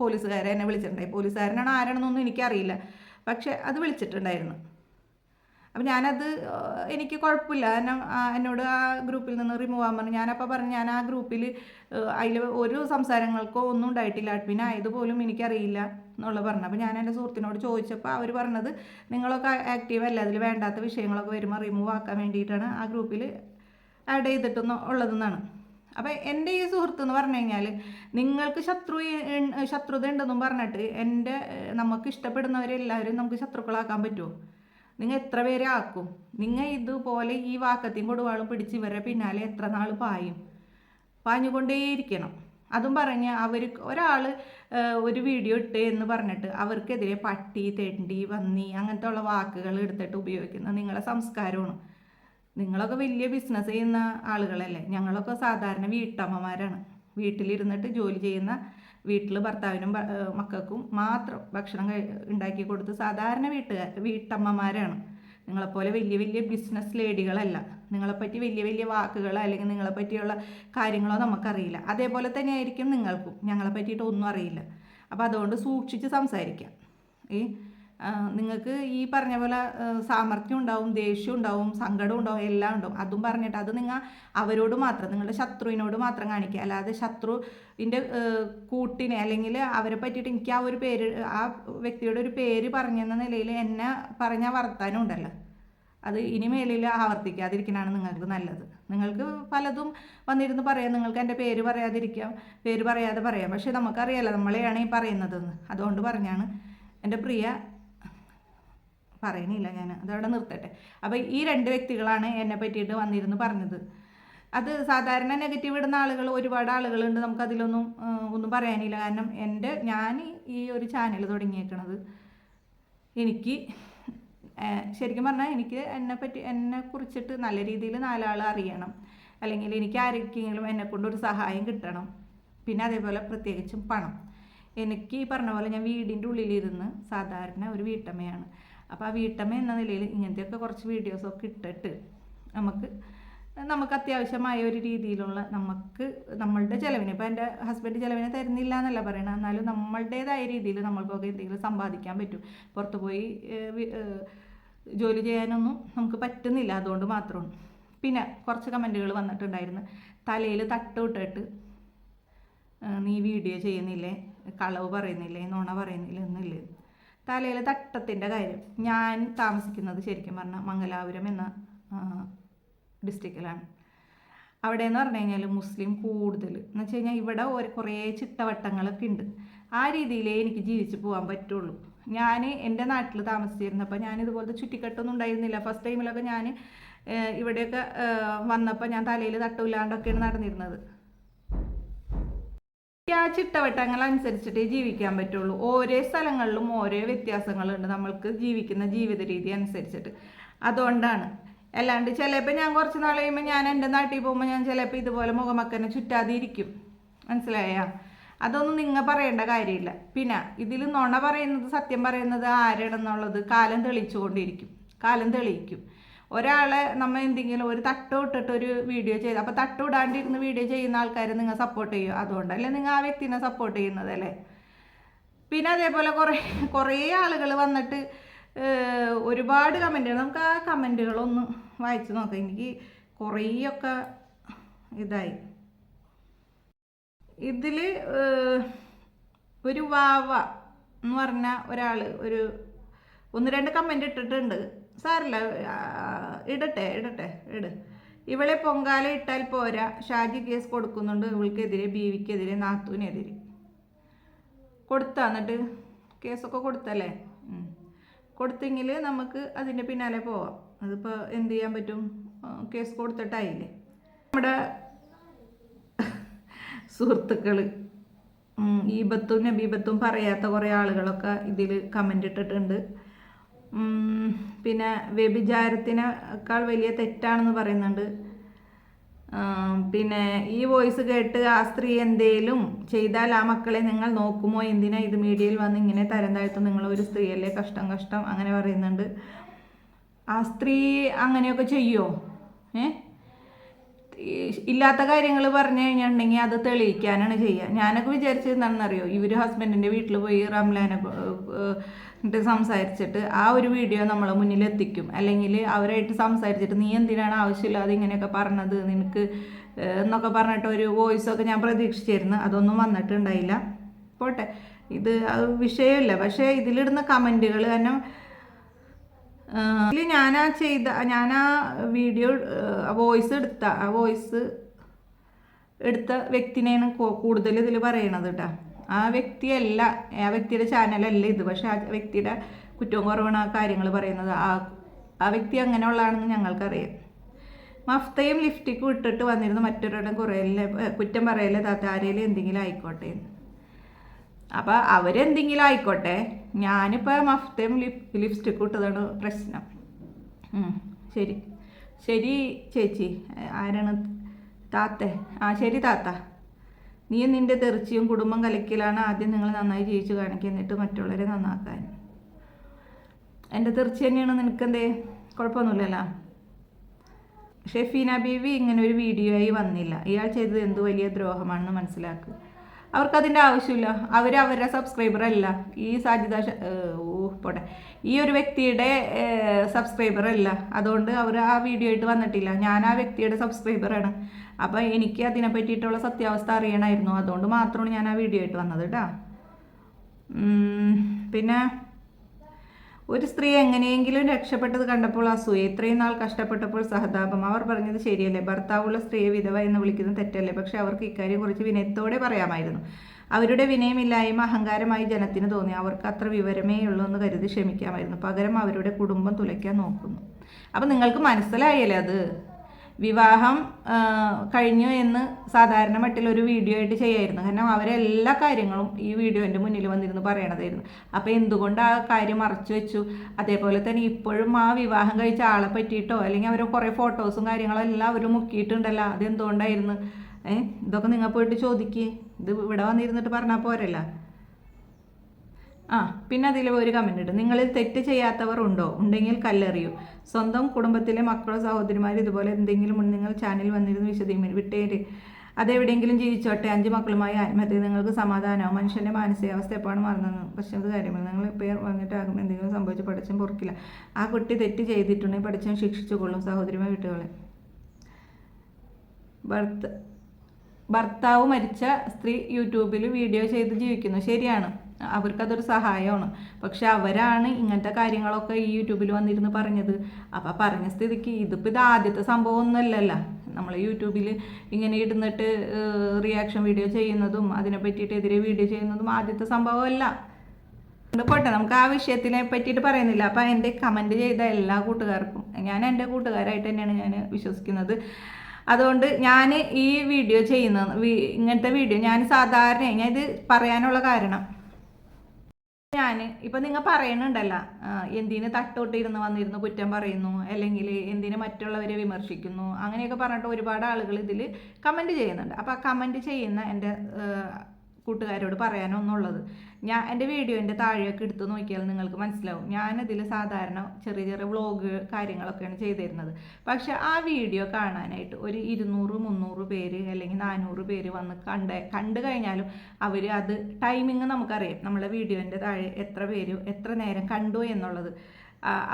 പോലീസുകാരെ എന്നെ വിളിച്ചിട്ടുണ്ടായി. പോലീസുകാരനാണ് ആരാണെന്നൊന്നും എനിക്കറിയില്ല. പക്ഷെ അത് വിളിച്ചിട്ടുണ്ടായിരുന്നു. അപ്പം ഞാനത് എനിക്ക് കുഴപ്പമില്ല. എന്നോട് ആ ഗ്രൂപ്പിൽ നിന്ന് റിമൂവ് ആകാൻ പറഞ്ഞു. ഞാനപ്പോൾ പറഞ്ഞു ഞാൻ ആ ഗ്രൂപ്പിൽ അതിൽ ഒരു സംസാരങ്ങൾക്കോ ഒന്നും ഉണ്ടായിട്ടില്ല. അഡ്മിൻ ആയതുപോലും എനിക്കറിയില്ല എന്നുള്ള പറഞ്ഞു. അപ്പോൾ ഞാൻ എന്റെ സുഹൃത്തിനോട് ചോദിച്ചപ്പോൾ അവർ പറഞ്ഞത് നിങ്ങളൊക്കെ ആക്റ്റീവ് അല്ല? അതിൽ വേണ്ടാത്ത വിഷയങ്ങളൊക്കെ വരുമ്പോൾ റിമൂവ് ആക്കാൻ വേണ്ടിയിട്ടാണ് ആ ഗ്രൂപ്പിൽ ആഡ് ചെയ്തിട്ടൊന്ന് ഉള്ളതെന്നാണ്. അപ്പം എന്റെ ഈ സുഹൃത്ത് എന്ന് പറഞ്ഞു കഴിഞ്ഞാൽ നിങ്ങൾക്ക് ശത്രു ശത്രുത ഉണ്ടെന്നും പറഞ്ഞിട്ട് എന്റെ നമുക്ക് ഇഷ്ടപ്പെടുന്നവരെല്ലാവരും നമുക്ക് ശത്രുക്കളാക്കാൻ പറ്റുമോ? നിങ്ങൾ എത്ര പേരെ ആക്കും? നിങ്ങൾ ഇതുപോലെ ഈ വാക്കത്തെയും കൊടുവാളും പിടിച്ച് ഇവരെ പിന്നാലെ എത്ര നാൾ പായും? പാഞ്ഞുകൊണ്ടേയിരിക്കണം. അതും പറഞ്ഞ് അവർ ഒരാൾ ഒരു വീഡിയോ ഇട്ട് എന്ന് പറഞ്ഞിട്ട് അവർക്കെതിരെ പട്ടി തെണ്ടി വന്നി അങ്ങനത്തെ ഉള്ള വാക്കുകൾ എടുത്തിട്ട് ഉപയോഗിക്കുന്ന. നിങ്ങളെ സംസ്കാരമാണ്. നിങ്ങളൊക്കെ വലിയ ബിസിനസ് ചെയ്യുന്ന ആളുകളല്ലേ? ഞങ്ങളൊക്കെ സാധാരണ വീട്ടമ്മമാരാണ്. വീട്ടിലിരുന്നിട്ട് ജോലി ചെയ്യുന്ന വീട്ടിൽ ഭർത്താവിനും മക്കൾക്കും മാത്രം ഭക്ഷണം ഉണ്ടാക്കി കൊടുത്ത് സാധാരണ വീട്ടുകാർ വീട്ടമ്മമാരാണ്. നിങ്ങളെപ്പോലെ വലിയ വലിയ ബിസിനസ് ലേഡികളല്ല നിങ്ങളെപ്പറ്റി വലിയ വലിയ വാക്കുകളോ അല്ലെങ്കിൽ നിങ്ങളെ പറ്റിയുള്ള കാര്യങ്ങളോ നമുക്കറിയില്ല. അതേപോലെ തന്നെ ആയിരിക്കും നിങ്ങൾക്കും. ഞങ്ങളെ പറ്റിയിട്ട് ഒന്നും അറിയില്ല. അപ്പോൾ അതുകൊണ്ട് സൂക്ഷിച്ച് സംസാരിക്കാം. ഈ നിങ്ങൾക്ക് ഈ പറഞ്ഞ പോലെ സാമർഥ്യം ഉണ്ടാവും ദേഷ്യം ഉണ്ടാവും സങ്കടം ഉണ്ടാവും എല്ലാം ഉണ്ടാവും. അതും പറഞ്ഞിട്ട് അത് നിങ്ങൾ അവരോട് മാത്രം നിങ്ങളുടെ ശത്രുവിനോട് മാത്രം കാണിക്കുക. അല്ലാതെ ശത്രുവിന്റെ കൂട്ടിനെ അല്ലെങ്കിൽ അവരെ പറ്റിയിട്ട് എനിക്ക് ആ ഒരു പേര് ആ വ്യക്തിയുടെ ഒരു പേര് പറഞ്ഞെന്ന നിലയിൽ എന്നെ പറഞ്ഞ വർത്താനം ഉണ്ടല്ലോ. അത് ഇനിമേലിൽ ആവർത്തിക്കാതിരിക്കാനാണ് നിങ്ങൾക്ക് നല്ലത്. നിങ്ങൾക്ക് പലതും വന്നിരുന്ന് പറയാം. നിങ്ങൾക്ക് എന്റെ പേര് പറയാതിരിക്കാം. പേര് പറയാതെ പറയാം. പക്ഷേ നമുക്കറിയാലോ നമ്മളെയാണ് ഈ പറയുന്നതെന്ന്. അതുകൊണ്ട് പറഞ്ഞാണ് എന്റെ പ്രിയ പറയണില്ല ഞാൻ. അതവിടെ നിർത്തട്ടെ. അപ്പോൾ ഈ രണ്ട് വ്യക്തികളാണ് എന്നെ പറ്റിയിട്ട് വന്നിരുന്ന് പറഞ്ഞത്. അത് സാധാരണ നെഗറ്റീവ് ഇടുന്ന ആളുകൾ ഒരുപാട് ആളുകളുണ്ട്. നമുക്കതിലൊന്നും ഒന്നും പറയാനില്ല. കാരണം എന്റെ ഞാൻ ഈ ഒരു ചാനൽ തുടങ്ങിയേക്കണത്. എനിക്ക് ശരിക്കും പറഞ്ഞാൽ എനിക്ക് എന്നെ പറ്റി എന്നെ കുറിച്ചിട്ട് നല്ല രീതിയിൽ നാലാൾ അറിയണം. അല്ലെങ്കിൽ എനിക്ക് ആരെങ്കിലും എന്നെ ഒരു സഹായം കിട്ടണം. പിന്നെ അതേപോലെ പ്രത്യേകിച്ചും പണം. എനിക്ക് ഈ പറഞ്ഞ പോലെ ഞാൻ വീടിന്റെ ഉള്ളിലിരുന്ന് സാധാരണ ഒരു വീട്ടമ്മയാണ്. അപ്പോൾ ആ വീട്ടമ്മ എന്ന നിലയിൽ ഇങ്ങനത്തെയൊക്കെ കുറച്ച് വീഡിയോസൊക്കെ ഇട്ടിട്ട് നമുക്ക് നമുക്ക് അത്യാവശ്യമായ ഒരു രീതിയിലുള്ള നമുക്ക് നമ്മളുടെ ചിലവിന് ഇപ്പോൾ എന്റെ ഹസ്ബൻഡ് ചിലവിനെ തരുന്നില്ല എന്നല്ല പറയണത് എന്നാലും നമ്മളുടേതായ രീതിയിൽ നമ്മൾക്കൊക്കെ എന്തെങ്കിലും സമ്പാദിക്കാൻ പറ്റും. പുറത്തു പോയി ജോലി ചെയ്യാനൊന്നും നമുക്ക് പറ്റുന്നില്ല അതുകൊണ്ട് മാത്രമാണ്. പിന്നെ കുറച്ച് കമന്റുകൾ വന്നിട്ടുണ്ടായിരുന്നു. തലയിൽ തട്ട് വിട്ടിട്ട് നീ വീഡിയോ ചെയ്യുന്നില്ലേ? കളവ് പറയുന്നില്ലേ? നുണ പറയുന്നില്ലേ? എന്നില്ലേ? തലയിൽ തട്ടത്തിന്റെ കാര്യം. ഞാൻ താമസിക്കുന്നത് ശരിക്കും പറഞ്ഞാൽ മംഗലാപുരം എന്ന ഡിസ്ട്രിക്റ്റിലാണ് അവിടെ എന്ന് പറഞ്ഞു കഴിഞ്ഞാൽ മുസ്ലിം കൂടുതൽ. എന്ന് വെച്ച് കഴിഞ്ഞാൽ ഇവിടെ ഒരു കുറേ ചിട്ടവട്ടങ്ങളൊക്കെ ഉണ്ട്. ആ രീതിയിലേ എനിക്ക് ജീവിച്ച് പോകാൻ പറ്റുള്ളൂ. ഞാൻ എന്റെ നാട്ടിൽ താമസിച്ചിരുന്നപ്പോൾ ഞാൻ ഇതുപോലത്തെ ചുറ്റിക്കെട്ടൊന്നും ഉണ്ടായിരുന്നില്ല. ഫസ്റ്റ് ടൈമിലൊക്കെ ഞാൻ ഇവിടെയൊക്കെ വന്നപ്പോൾ ഞാൻ തലയിൽ തട്ടില്ലാണ്ടൊക്കെയാണ് നടന്നിരുന്നത്. ആ ചിട്ടവട്ടങ്ങൾ അനുസരിച്ചിട്ടേ ജീവിക്കാൻ പറ്റുള്ളൂ. ഓരോ സ്ഥലങ്ങളിലും ഓരോ വ്യത്യാസങ്ങളുണ്ട് നമ്മൾക്ക് ജീവിക്കുന്ന ജീവിത രീതി അനുസരിച്ചിട്ട്. അതുകൊണ്ടാണ്. അല്ലാണ്ട് ചിലപ്പോൾ ഞാൻ കുറച്ച് നാൾ കഴിയുമ്പോൾ ഞാൻ എന്റെ നാട്ടിൽ പോകുമ്പോൾ ഞാൻ ചിലപ്പോൾ ഇതുപോലെ മുഖമക്കനെ ചുറ്റാതെ ഇരിക്കും. മനസ്സിലായ? അതൊന്നും നിങ്ങൾ പറയേണ്ട കാര്യമില്ല. പിന്നെ ഇതിൽ നുണ പറയുന്നത് സത്യം പറയുന്നത് ആരാണെന്നുള്ളത് കാലം തെളിയിച്ചുകൊണ്ടിരിക്കും. കാലം തെളിയിക്കും. ഒരാളെ നമ്മൾ എന്തെങ്കിലും ഒരു തട്ടോ ഇട്ടിട്ട് ഒരു വീഡിയോ ചെയ്ത് അപ്പോൾ തട്ടോ ഇടാണ്ടിരുന്ന് വീഡിയോ ചെയ്യുന്ന ആൾക്കാരെ നിങ്ങൾ സപ്പോർട്ട് ചെയ്യും? അതുകൊണ്ടല്ലേ നിങ്ങൾ ആ വ്യക്തിനെ സപ്പോർട്ട് ചെയ്യുന്നത് അല്ലേ? പിന്നെ അതേപോലെ കുറേ കുറേ ആളുകൾ വന്നിട്ട് ഒരുപാട് കമന്റുകൾ നമുക്ക് ആ കമന്റുകളൊന്ന് വായിച്ചു നോക്കാം. എനിക്ക് കുറേയൊക്കെ ഇതായി. ഇതിൽ ഒരു വാവ എന്ന് പറഞ്ഞ ഒരാൾ ഒരു ഒന്ന് രണ്ട് കമന്റ് ഇട്ടിട്ടുണ്ട്. സാറില്ല ഇടട്ടെ ഇടട്ടെ ഇട്. ഇവളെ പൊങ്കാല ഇട്ടാൽ പോരാ. ഷാജി കേസ് കൊടുക്കുന്നുണ്ട്. ഇവൾക്കെതിരെ ബീവിക്കെതിരെ നാത്തൂനെതിരെ. കൊടുത്താ എന്നിട്ട് കേസൊക്കെ കൊടുത്തല്ലേ? കൊടുത്തെങ്കിൽ നമുക്ക് അതിന്റെ പിന്നാലെ പോവാം. അതിപ്പോൾ എന്ത് ചെയ്യാൻ പറ്റും? കേസ് കൊടുത്തിട്ടായില്ലേ? നമ്മുടെ സുഹൃത്തുക്കൾ ഈബത്തും നബീബത്തും പറയാത്ത കുറേ ആളുകളൊക്കെ ഇതിൽ കമന്റ് ഇട്ടിട്ടുണ്ട്. പിന്നെ വ്യഭിചാരത്തിനേക്കാൾ വലിയ തെറ്റാണെന്ന് പറയുന്നുണ്ട്. പിന്നെ ഈ വോയിസ് കേട്ട് ആ സ്ത്രീ എന്തേലും ചെയ്താൽ ആ മക്കളെ നിങ്ങൾ നോക്കുമോ? എന്തിനാ ഇത് മീഡിയയിൽ വന്ന് ഇങ്ങനെ തരം താഴ്ത്തും? നിങ്ങൾ ഒരു സ്ത്രീയല്ലേ? കഷ്ടം കഷ്ടം അങ്ങനെ പറയുന്നുണ്ട്. ആ സ്ത്രീ അങ്ങനെയൊക്കെ ചെയ്യുമോ ഏ? ഈ ഇല്ലാത്ത കാര്യങ്ങൾ പറഞ്ഞു കഴിഞ്ഞിട്ടുണ്ടെങ്കിൽ അത് തെളിയിക്കാനാണ് ചെയ്യുക. ഞാനൊക്കെ വിചാരിച്ചത് എന്താണെന്നറിയോ? ഇവർ ഹസ്ബൻഡിന്റെ വീട്ടിൽ പോയി റംലാനെ എന്നിട്ട് സംസാരിച്ചിട്ട് ആ ഒരു വീഡിയോ നമ്മളെ മുന്നിൽ എത്തിക്കും. അല്ലെങ്കിൽ അവരായിട്ട് സംസാരിച്ചിട്ട് നീ എന്തിനാണ് ആവശ്യമില്ലാതെ ഇങ്ങനെയൊക്കെ പറഞ്ഞത്? നിനക്ക് എന്നൊക്കെ പറഞ്ഞിട്ട് ഒരു വോയിസൊക്കെ ഞാൻ പ്രതീക്ഷിച്ചിരുന്നു. അതൊന്നും വന്നിട്ടുണ്ടായില്ല. പോട്ടെ. ഇത് വിഷയമില്ല. പക്ഷേ ഇതിലിടുന്ന കമന്റുകൾ കാരണം ഇതിൽ ഞാനാ ചെയ്ത ഞാനാ വീഡിയോ വോയിസ് എടുത്ത ആ വോയിസ് എടുത്ത വ്യക്തിനെയാണ് കൂടുതൽ ഇതിൽ പറയണത് കേട്ടോ ആ വ്യക്തിയല്ല ആ വ്യക്തിയുടെ ചാനലല്ല ഇത്. പക്ഷെ ആ വ്യക്തിയുടെ കുറ്റവും കുറവാണ് ആ കാര്യങ്ങൾ പറയുന്നത്. ആ ആ വ്യക്തി അങ്ങനെയുള്ളതാണെന്ന് ഞങ്ങൾക്കറിയാം. മഫ്തയും ലിഫ്റ്റിക്കും ഇട്ടിട്ട് വന്നിരുന്ന മറ്റൊരാളുടെ കുറേ കുറ്റം പറയല്ലേ താത്താരയിൽ എന്തെങ്കിലും ആയിക്കോട്ടെ അപ്പം അവരെന്തെങ്കിലും ആയിക്കോട്ടെ ഞാനിപ്പോൾ മഫ്തയും ലിപ് ലിപ്സ്റ്റിക്കും ഇട്ടതാണ് പ്രശ്നം. ശരി. ശരി ചേച്ചി. ആരാണ്? താത്തേ. ആ ശരി താത്ത. നീ നിന്റെ തെറിച്ചിയും കുടുംബം കലക്കിലാണ് ആദ്യം നിങ്ങൾ നന്നായി ജീവിച്ചു കാണിക്കുക എന്നിട്ട് മറ്റുള്ളവരെ നന്നാക്കാൻ. എന്റെ തെറിച്ചി തന്നെയാണ് നിനക്കെന്തേ? കുഴപ്പമൊന്നുമില്ലല്ലോ. ഷെഫീന ബീവി ഇങ്ങനെ ഒരു വീഡിയോ ആയി വന്നില്ല. ഇയാൾ ചെയ്തത് എന്ത് വലിയ ദ്രോഹമാണെന്ന് മനസ്സിലാക്കുക അവർക്കതിന്റെ ആവശ്യമില്ല. അവർ അവരുടെ സബ്സ്ക്രൈബർ അല്ല. ഈ സാജിദ ഓ പോട്ടെ. ഈ ഒരു വ്യക്തിയുടെ സബ്സ്ക്രൈബർ അല്ല. അതുകൊണ്ട് അവർ ആ വീഡിയോ ആയിട്ട് വന്നിട്ടില്ല. ഞാൻ ആ വ്യക്തിയുടെ സബ്സ്ക്രൈബറാണ് അപ്പോൾ എനിക്ക് അതിനെ പറ്റിയിട്ടുള്ള സത്യാവസ്ഥ അറിയണമായിരുന്നു. അതുകൊണ്ട് മാത്രമാണ് ഞാൻ ആ വീഡിയോ ആയിട്ട് വന്നത് കേട്ടോ പിന്നെ ഒരു സ്ത്രീ എങ്ങനെയെങ്കിലും രക്ഷപ്പെട്ടത് കണ്ടപ്പോൾ അസൂയ ഇത്രയും നാൾ കഷ്ടപ്പെട്ടപ്പോൾ സഹതാപം. അവർ പറഞ്ഞത് ശരിയല്ലേ? ഭർത്താവുള്ള സ്ത്രീയെ വിധവ എന്ന് വിളിക്കുന്നത് തെറ്റല്ലേ? പക്ഷെ അവർക്ക് ഇക്കാര്യം കുറച്ച് വിനയത്തോടെ പറയാമായിരുന്നു. അവരുടെ വിനയമില്ലായ്മ അഹങ്കാരമായി ജനത്തിന് തോന്നി. അവർക്ക് അത്ര വിവരമേ ഉള്ളൂ എന്ന് കരുതി ക്ഷമിക്കാമായിരുന്നു. പകരം അവരുടെ കുടുംബം തുലയ്ക്കാൻ നോക്കുന്നു. അപ്പം നിങ്ങൾക്ക് മനസ്സിലായല്ലേ അത്? വിവാഹം കഴിഞ്ഞു എന്ന് സാധാരണ മട്ടിൽ ഒരു വീഡിയോ ആയിട്ട് ചെയ്യായിരുന്നു. കാരണം അവരെല്ലാ കാര്യങ്ങളും ഈ വീഡിയോന്റെ മുന്നിൽ വന്നിരുന്നു പറയണതായിരുന്നു. അപ്പോൾ എന്തുകൊണ്ട് ആ കാര്യം മറച്ചു വെച്ചു? അതേപോലെ തന്നെ ഇപ്പോഴും ആ വിവാഹം കഴിച്ച ആളെ പറ്റിയിട്ടോ അല്ലെങ്കിൽ അവർ കുറേ ഫോട്ടോസും കാര്യങ്ങളും എല്ലാം അവർ മുക്കിയിട്ടുണ്ടല്ലോ അതെന്തുകൊണ്ടായിരുന്നു? ഏഹ് ഇതൊക്കെ നിങ്ങൾ പോയിട്ട് ചോദിക്കേ. ഇത് ഇവിടെ വന്നിരുന്നിട്ട് പറഞ്ഞാൽ പോരല്ല. ആ പിന്നെ അതിൽ ഒരു കമന്റ് ഉണ്ട് നിങ്ങളിൽ തെറ്റ് ചെയ്യാത്തവർ ഉണ്ടോ? ഉണ്ടെങ്കിൽ കല്ലെറിയൂ. സ്വന്തം കുടുംബത്തിലെ മക്കളോ സഹോദരിമാർ ഇതുപോലെ എന്തെങ്കിലും നിങ്ങൾ ചാനൽ വന്നിരുന്ന് വിശദീകരിക്കും വിട്ടേര്. അതെവിടെയെങ്കിലും ജീവിച്ചോട്ടെ. അഞ്ച് മക്കളുമായി ആത്മഹത്യ നിങ്ങൾക്ക് സമാധാനവും മനുഷ്യന്റെ മാനസികാവസ്ഥ എപ്പോഴാണ് മറന്നത് പക്ഷേ അത് കാര്യമില്ല. നിങ്ങൾ പേർ വന്നിട്ട് വന്നിട്ടാകും എന്തെങ്കിലും സംഭവിച്ച് പഠിച്ചും പൊറുക്കില്ല. ആ കുട്ടി തെറ്റ് ചെയ്തിട്ടുണ്ടെങ്കിൽ പഠിച്ചും ശിക്ഷിച്ചു കൊള്ളും സഹോദരിമാർ വിട്ടുകളെ ഭർത്ത ഭർത്താവ് മരിച്ച സ്ത്രീ യൂട്യൂബിൽ വീഡിയോ ചെയ്ത് ജീവിക്കുന്നു. ശരിയാണ്. അവർക്കതൊരു സഹായമാണ്. പക്ഷെ അവരാണ് ഇങ്ങനത്തെ കാര്യങ്ങളൊക്കെ ഈ യൂട്യൂബിൽ വന്നിരുന്ന് പറഞ്ഞത്. അപ്പം പറഞ്ഞ സ്ഥിതിക്ക് ഇതിപ്പോൾ ഇത് ആദ്യത്തെ സംഭവം ഒന്നുമല്ലല്ലോ നമ്മൾ യൂട്യൂബിൽ ഇങ്ങനെ ഇടുന്നിട്ട് റിയാക്ഷൻ വീഡിയോ ചെയ്യുന്നതും അതിനെ പറ്റിയിട്ടെതിരെ വീഡിയോ ചെയ്യുന്നതും ആദ്യത്തെ സംഭവമല്ല. പോട്ടെ നമുക്ക് ആ വിഷയത്തിനെ പറ്റിയിട്ട് പറയുന്നില്ല. അപ്പം എന്റെ കമന്റ് ചെയ്ത എല്ലാ കൂട്ടുകാർക്കും ഞാൻ എന്റെ കൂട്ടുകാരായിട്ട് തന്നെയാണ് ഞാൻ വിശ്വസിക്കുന്നത്. അതുകൊണ്ട് ഞാൻ ഈ വീഡിയോ ചെയ്യുന്ന ഇങ്ങനത്തെ വീഡിയോ ഞാൻ സാധാരണ ഞാൻ ഇത് പറയാനുള്ള കാരണം ഞാൻ ഇപ്പം നിങ്ങൾ പറയണുണ്ടല്ലോ എന്തിന് തട്ടോട്ടിരുന്ന് വന്നിരുന്നു കുറ്റം പറയുന്നു അല്ലെങ്കിൽ എന്തിന് മറ്റുള്ളവരെ വിമർശിക്കുന്നു അങ്ങനെയൊക്കെ പറഞ്ഞിട്ട് ഒരുപാട് ആളുകൾ ഇതിൽ കമന്റ് ചെയ്യുന്നുണ്ട്. അപ്പോൾ ആ കമന്റ് ചെയ്യുന്ന എന്റെ കൂട്ടുകാരോട് പറയാനൊന്നുള്ളത്. ഞാൻ എന്റെ വീഡിയോന്റെ താഴെയൊക്കെ എടുത്ത് നോക്കിയാൽ നിങ്ങൾക്ക് മനസ്സിലാവും. ഞാനതിൽ സാധാരണ ചെറിയ ചെറിയ വ്ളോഗ് കാര്യങ്ങളൊക്കെയാണ് ചെയ്തിരുന്നത്. പക്ഷെ ആ വീഡിയോ കാണാനായിട്ട് ഒരു ഇരുന്നൂറ് മുന്നൂറ് പേര് അല്ലെങ്കിൽ നാനൂറ് പേര് വന്ന് കണ്ട കണ്ടു കഴിഞ്ഞാലും അവർ അത് ടൈമിങ് നമുക്കറിയാം. നമ്മളെ വീഡിയോന്റെ താഴെ എത്ര പേര് എത്ര നേരം കണ്ടു എന്നുള്ളത്.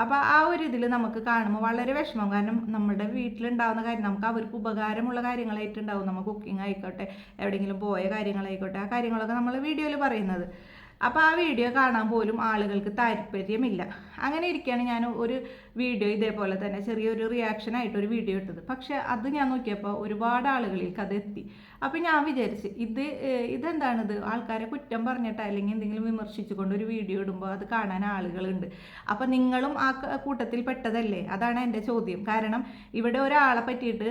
അപ്പോൾ ആ ഒരു ഇതിൽ നമുക്ക് കാണുമ്പോൾ വളരെ വിഷമം. കാരണം നമ്മുടെ വീട്ടിലുണ്ടാവുന്ന കാര്യം നമുക്ക് അവർക്ക് ഉപകാരമുള്ള കാര്യങ്ങളായിട്ടുണ്ടാവും നമ്മൾ കുക്കിംഗ് ആയിക്കോട്ടെ എവിടെയെങ്കിലും പോയ കാര്യങ്ങളായിക്കോട്ടെ ആ കാര്യങ്ങളൊക്കെ നമ്മൾ വീഡിയോയിൽ പറയുന്നത്. അപ്പോൾ ആ വീഡിയോ കാണാൻ പോലും ആളുകൾക്ക് താല്പര്യമില്ല. അങ്ങനെ ഇരിക്കുകയാണ് ഞാൻ ഒരു വീഡിയോ ഇതേപോലെ തന്നെ ചെറിയൊരു റിയാക്ഷൻ ആയിട്ട് ഒരു വീഡിയോ ഇട്ടത്. പക്ഷേ അത് ഞാൻ നോക്കിയപ്പോൾ ഒരുപാട് ആളുകളിലേക്ക് അത് എത്തി. അപ്പോൾ ഞാൻ വിചാരിച്ച് ഇത് ഇതെന്താണിത്? ആൾക്കാരെ കുറ്റം പറഞ്ഞിട്ട് അല്ലെങ്കിൽ എന്തെങ്കിലും വിമർശിച്ചുകൊണ്ട് ഒരു വീഡിയോ ഇടുമ്പോൾ അത് കാണാൻ ആളുകളുണ്ട്. അപ്പോൾ നിങ്ങളും ആ കൂട്ടത്തിൽ പെട്ടതല്ലേ അതാണ് എന്റെ ചോദ്യം. കാരണം ഇവിടെ ഒരാളെ പറ്റിയിട്ട്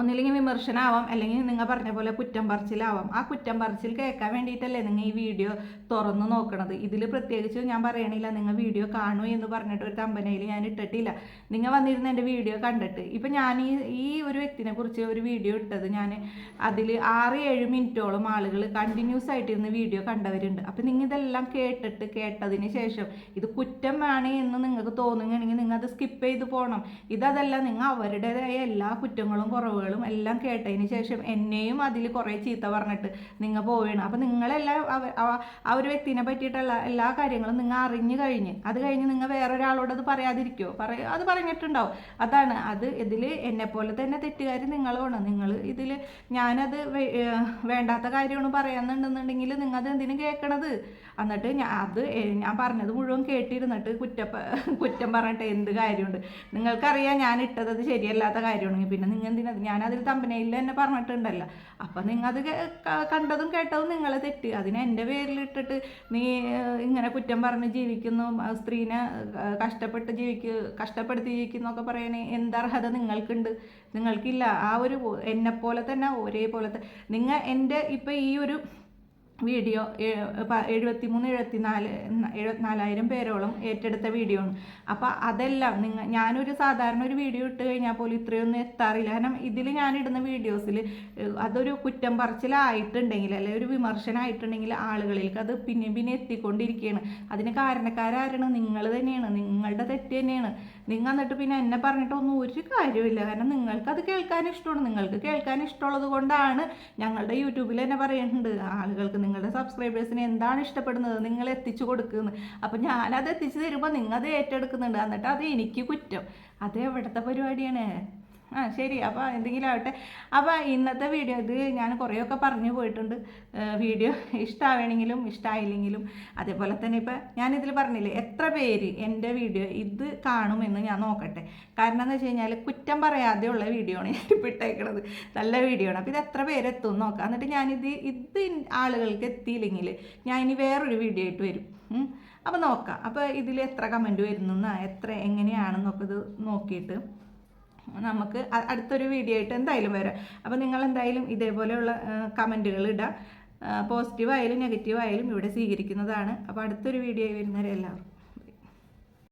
ഒന്നില്ലെങ്കിൽ വിമർശനമാവാം അല്ലെങ്കിൽ നിങ്ങൾ പറഞ്ഞ പോലെ കുറ്റം പറച്ചിലാവാം. ആ കുറ്റം പറച്ചിൽ കേൾക്കാൻ വേണ്ടിയിട്ടല്ലേ നിങ്ങൾ ഈ വീഡിയോ തുറന്ന് നോക്കണത്. ഇതിൽ പ്രത്യേകിച്ച് ഞാൻ പറയണില്ല നിങ്ങൾ വീഡിയോ കാണൂ എന്ന് പറഞ്ഞിട്ട് ഒരു തമ്പനയിൽ ഞാൻ ഇട്ടിട്ടില്ല. നിങ്ങൾ വന്നിരുന്ന എന്റെ വീഡിയോ കണ്ടിട്ട്. ഇപ്പം ഞാൻ ഈ ഈ ഒരു വ്യക്തിനെ കുറിച്ച് ഒരു വീഡിയോ ഇട്ടത് ഞാൻ അതിൽ ആറ് ഏഴ് മിനിറ്റോളം ആളുകൾ കണ്ടിന്യൂസ് ആയിട്ടിരുന്ന് വീഡിയോ കണ്ടവരുണ്ട്. അപ്പം നിങ്ങൾ ഇതെല്ലാം കേട്ടിട്ട് കേട്ടതിന് ശേഷം ഇത് കുറ്റം കുറ്റമാണ് എന്ന് നിങ്ങൾക്ക് തോന്നുകയാണെങ്കിൽ നിങ്ങൾ അത് സ്കിപ്പ് ചെയ്ത് പോകണം. ഇതല്ല നിങ്ങൾ അവരുടേതായ എല്ലാ കുറ്റങ്ങളും കുറവുകളും എല്ലാം കേട്ടതിന് ശേഷം എന്നെയും അതിൽ കുറേ ചീത്ത പറഞ്ഞിട്ട് നിങ്ങൾ പോവുകയാണ് അപ്പം നിങ്ങളെല്ലാം ആ- ഒരു വ്യക്തിനെ പറ്റിയിട്ടുള്ള എല്ലാ കാര്യങ്ങളും നിങ്ങൾ അറിഞ്ഞു കഴിഞ്ഞ് അത് കഴിഞ്ഞ് നിങ്ങൾ വേറൊരാളോട് അത് പറയാതിരിക്കുമോ പറ അത് പറഞ്ഞിട്ടുണ്ടാവും. അതാണ് അത് ഇതിൽ പോലെ തന്നെ തെറ്റുകാർ നിങ്ങളുമാണ് നിങ്ങൾ ഇതിൽ ഞാനത് വേണ്ടാത്ത കാര്യമാണ് പറയാന്നുണ്ടെന്നുണ്ടെങ്കിൽ നിങ്ങൾ അത് എന്തിനു കേൾക്കണത് എന്നിട്ട് ഞാൻ അത് ഞാൻ പറഞ്ഞത് മുഴുവൻ കേട്ടിരുന്നിട്ട് കുറ്റം കുറ്റം പറഞ്ഞിട്ട് എന്ത് കാര്യമുണ്ട്? നിങ്ങൾക്കറിയാം ഞാൻ ഇട്ടത് അത് ശരിയല്ലാത്ത കാര്യമാണെങ്കിൽ പിന്നെ നിങ്ങൾ എന്തിനാ ഞാനതിൽ തമ്പനയിൽ തന്നെ പറഞ്ഞിട്ടുണ്ടല്ലോ. അപ്പം നിങ്ങൾ അത് കണ്ടതും കേട്ടതും നിങ്ങളെ തെറ്റ്. അതിനെ എന്റെ പേരിൽ ഇട്ടിട്ട് നീ ഇങ്ങനെ കുറ്റം പറഞ്ഞ് ജീവിക്കുന്നു സ്ത്രീനെ കഷ്ടപ്പെട്ട് ജീവിക്കു കഷ്ടപ്പെടുത്തി ജീവിക്കുന്നൊക്കെ പറയണേ എന്തർഹത നിങ്ങൾക്കുണ്ട്? നിങ്ങൾക്കില്ല. ആ ഒരു എന്നെപ്പോലെ തന്നെ ഒരേപോലത്തെ നിങ്ങൾ എന്റെ ഇപ്പം ഈ ഒരു വീഡിയോ എഴുപത്തി മൂന്ന് എഴുപത്തി നാല് എഴുപത്തിനാലായിരം പേരോളം ഏറ്റെടുത്ത വീഡിയോ ആണ്. അപ്പോൾ അതെല്ലാം നിങ്ങൾ ഞാനൊരു സാധാരണ ഒരു വീഡിയോ ഇട്ട് കഴിഞ്ഞാൽ പോലും ഇത്രയൊന്നും എത്താറില്ല. കാരണം ഇതിൽ ഞാനിടുന്ന വീഡിയോസിൽ അതൊരു കുറ്റം പറച്ചിലായിട്ടുണ്ടെങ്കിൽ അല്ലെങ്കിൽ ഒരു വിമർശനമായിട്ടുണ്ടെങ്കിൽ ആളുകളിലേക്ക് അത് പിന്നെ പിന്നെ എത്തിക്കൊണ്ടിരിക്കുകയാണ് അതിന് കാരണക്കാരാരാണ്? നിങ്ങൾ തന്നെയാണ്. നിങ്ങളുടെ തെറ്റ് തന്നെയാണ്. നിങ്ങൾ എന്നിട്ട് പിന്നെ എന്നെ പറഞ്ഞിട്ടൊന്നും ഒരു കാര്യമില്ല കാരണം നിങ്ങൾക്ക് അത് കേൾക്കാൻ ഇഷ്ടമാണ്. നിങ്ങൾക്ക് കേൾക്കാൻ ഇഷ്ടമുള്ളത് കൊണ്ടാണ് ഞങ്ങളുടെ യൂട്യൂബിൽ തന്നെ പറയുന്നുണ്ട് ആളുകൾക്ക് നിങ്ങളുടെ സബ്സ്ക്രൈബേഴ്സിന് എന്താണ് ഇഷ്ടപ്പെടുന്നത്? നിങ്ങൾ എത്തിച്ചു കൊടുക്കുന്നത് അപ്പം ഞാനത് എത്തിച്ചു തരുമ്പോൾ നിങ്ങൾ അത് ഏറ്റെടുക്കുന്നുണ്ട്. എന്നിട്ട് അത് എനിക്ക് കുറ്റം. അത് എവിടുത്തെ പരിപാടിയാണ്? ആ ശരി. അപ്പോൾ എന്തെങ്കിലും ആവട്ടെ. അപ്പോൾ ഇന്നത്തെ വീഡിയോ ഇത് ഞാൻ കുറേയൊക്കെ പറഞ്ഞു പോയിട്ടുണ്ട്. വീഡിയോ ഇഷ്ടമാവണമെങ്കിലും ഇഷ്ടമായില്ലെങ്കിലും അതേപോലെ തന്നെ ഇപ്പം ഞാനിതിൽ പറഞ്ഞില്ലേ എത്ര പേര് എന്റെ വീഡിയോ ഇത് കാണുമെന്ന് ഞാൻ നോക്കട്ടെ. കാരണം എന്ന് വെച്ച് കഴിഞ്ഞാൽ കുറ്റം പറയാതെയുള്ള വീഡിയോ ആണ് ഞാൻ ഇപ്പോൾ ഇട്ടേക്കണത്. നല്ല വീഡിയോ ആണ് അപ്പോൾ ഇത് എത്ര പേര് എത്തും നോക്കാം. എന്നിട്ട് ഞാനിത് ഇത് ആളുകൾക്ക് എത്തിയില്ലെങ്കിൽ ഞാൻ ഇനി വേറൊരു വീഡിയോ ആയിട്ട് വരും. അപ്പോൾ നോക്കാം. അപ്പോൾ ഇതിൽ എത്ര കമന്റ് വരുന്നു എത്ര എങ്ങനെയാണെന്നൊക്കെ ഇത് നോക്കിയിട്ട്. നമുക്ക് അടുത്തൊരു വീഡിയോ ആയിട്ട് എന്തായാലും വരാം. അപ്പോൾ നിങ്ങൾ എന്തായാലും ഇതേപോലെയുള്ള കമന്റുകൾ ഇടുക പോസിറ്റീവ് ആയാലും നെഗറ്റീവ് ആയാലും ഇവിടെ സ്വീകരിക്കുന്നതാണ്. അപ്പോൾ അടുത്തൊരു വീഡിയോ വരുന്നവരെ എല്ലാവർക്കും